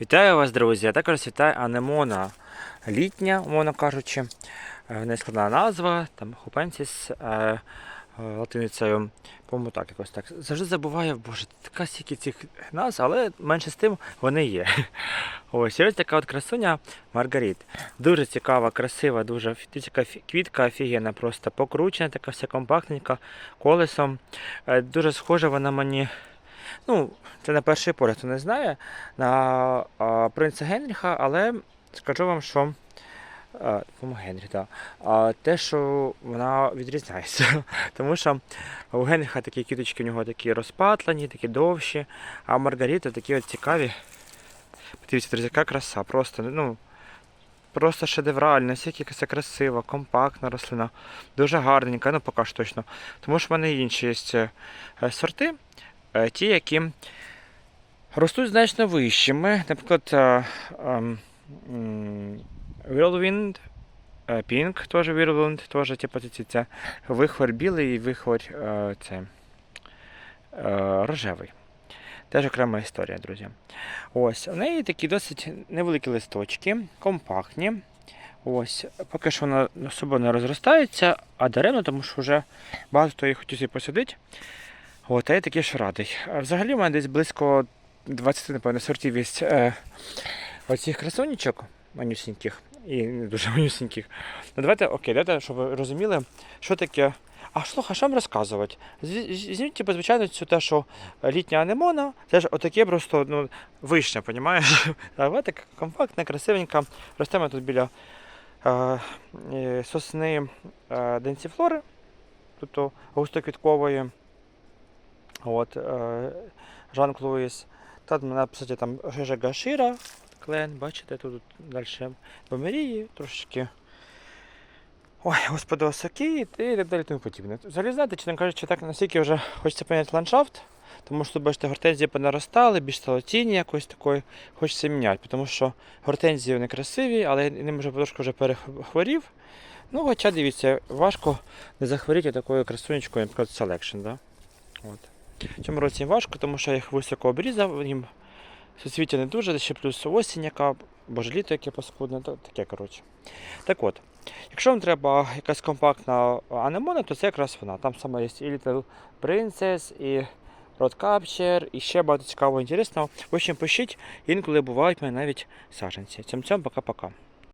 Вітаю вас, друзі! А також вітаю анемона літня, умовно кажучи. Е, Нескладна назва, там хупенсіс е, е, латиницею. По-моєму, так якось так. Завжди забуваю, боже, така стільки цих назв, але менше з тим вони є. Ось, ось така от красуня Маргарит. Дуже цікава, красива, дуже фі- квітка офігенна, просто покручена, така вся компактненька, колесом. Е, Дуже схожа вона мені. Ну, це на перший погляд, хто не знає, на а, принца Генріха, але скажу вам, що. А, Генрі, так. А, те, що вона відрізняється. Тому що у Генріха такі квіточки у нього такі розпатлені, такі довші, а у Маргарити такі от цікаві. Подивіться, друзі, яка краса. Просто, ну, просто шедевральна, настільки це красива, компактна рослина, дуже гарненька, ну поки що точно. Тому що в мене інші є е, сорти, ті, які ростуть значно вищими. Наприклад, е, ем, Whirlwind, е, Pink, теж Whirlwind, теж типу, це вихор білий і вихор е, це, е, рожевий. Теж окрема історія, друзі. Ось, у неї такі досить невеликі листочки, компактні. Ось, поки що вона особо не розростається, а даремно, тому що вже багато хто її хотів посадити. От, а я такий ж радий. Взагалі у мене десь близько 20, напевно, сортів є е, оцих красунечок манюсіньких і не дуже манюсіньких. Ну давайте, окей, давайте, щоб ви розуміли, що таке. А слухай, що вам розказувати? Візьміть, типу, звичайно, цю те, що літня анемона, це ж отаке просто ну, вишня? А вона така компактна, красивенька. Ростемо тут біля е, е, сосни е, денсіфлори, тобто густоквіткової. От, е, Жан Клуїс. Тут мене, по суті, там Жежа Гашира, клен, бачите, тут далі Бомерії трошечки. Ой, господи, осоки і так далі тому подібне. Взагалі, знаєте, чесно кажучи, так настільки вже хочеться поміняти ландшафт, тому що, бачите, гортензії понаростали, більш стало тіні якоїсь такої, хочеться міняти, тому що гортензії вони красиві, але я ним вже трошки вже перехворів. Ну, хоча дивіться, важко не захворіти такою красунечкою, наприклад, Selection. Да? От. В цьому році їм важко, тому що я їх високо обрізав, їм суцвіття не дуже, ще плюс осінь, яка, боже літо яке паскудне, то таке коротше. Так от, якщо вам треба якась компактна анемона, то це якраз вона. Там саме є і Little Princess, і Road Capture, і ще багато цікавого інтересного. В общем, пишіть, інколи бувають мене навіть саджанці. Цьом-цьом, пока-пока.